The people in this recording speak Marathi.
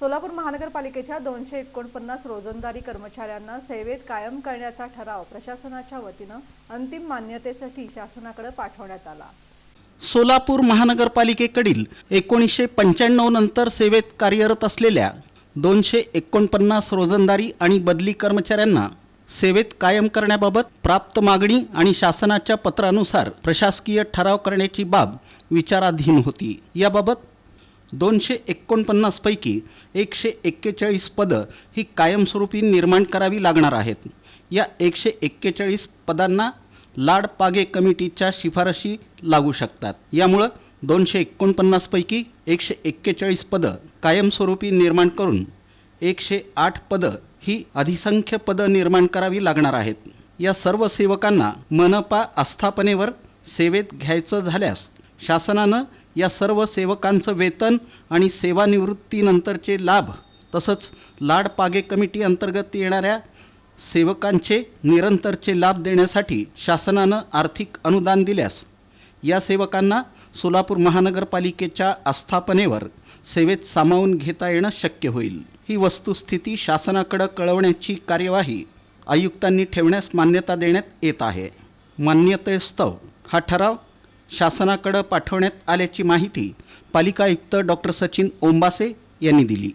सोलापूर महानगरपालिकेच्या दोनशे एकोणपन्नास रोजंदारी कर्मचाऱ्यांना सेवेत कायम करण्याचा ठराव प्रशासनाच्या वतीनं अंतिम मान्यतेसाठी शासनाकडे पाठवण्यात आला. सोलापूर महानगरपालिकेकडील एकोणीसशे पंच्याण्णव नंतर सेवेत कार्यरत असलेल्या दोनशे एकोणपन्नास रोजंदारी आणि बदली कर्मचाऱ्यांना सेवेत कायम करण्याबाबत प्राप्त मागणी आणि शासनाच्या पत्रानुसार प्रशासकीय ठराव करण्याची बाब विचाराधीन होती. याबाबत दोनशे एकोणपन्नासपैकी एकशे एक्केचाळीस पदं ही कायमस्वरूपी निर्माण करावी लागणार आहेत. या एकशे एक्केचाळीस पदांना लाडपागे कमिटीच्या शिफारशी लागू शकतात. यामुळं दोनशे एकोणपन्नासपैकी एकशे एक्केचाळीस पदं कायमस्वरूपी निर्माण करून एकशे आठ पदं ही अधिसंख्य पदं निर्माण करावी लागणार आहेत. या सर्व सेवकांना मनपा आस्थापनेवर सेवेत घ्यायचं झाल्यास शासनानं या सर्व सेवकांचं वेतन आणि सेवानिवृत्तीनंतरचे लाभ तसंच लाड पागे कमिटी अंतर्गत येणाऱ्या सेवकांचे निरंतरचे लाभ देण्यासाठी शासनानं आर्थिक अनुदान दिल्यास या सेवकांना सोलापूर महानगरपालिकेच्या आस्थापनेवर सेवेत सामावून घेता येणं शक्य होईल. ही वस्तुस्थिती शासनाकडं कळवण्याची कार्यवाही आयुक्तांनी ठेवण्यास मान्यता देण्यात येत आहे. मान्यतेस्तव हा ठराव शासनाकडं पाठवण्यात आल्याची माहिती पालिका आयुक्त डॉक्टर सचिन ओंबासे यांनी दिली.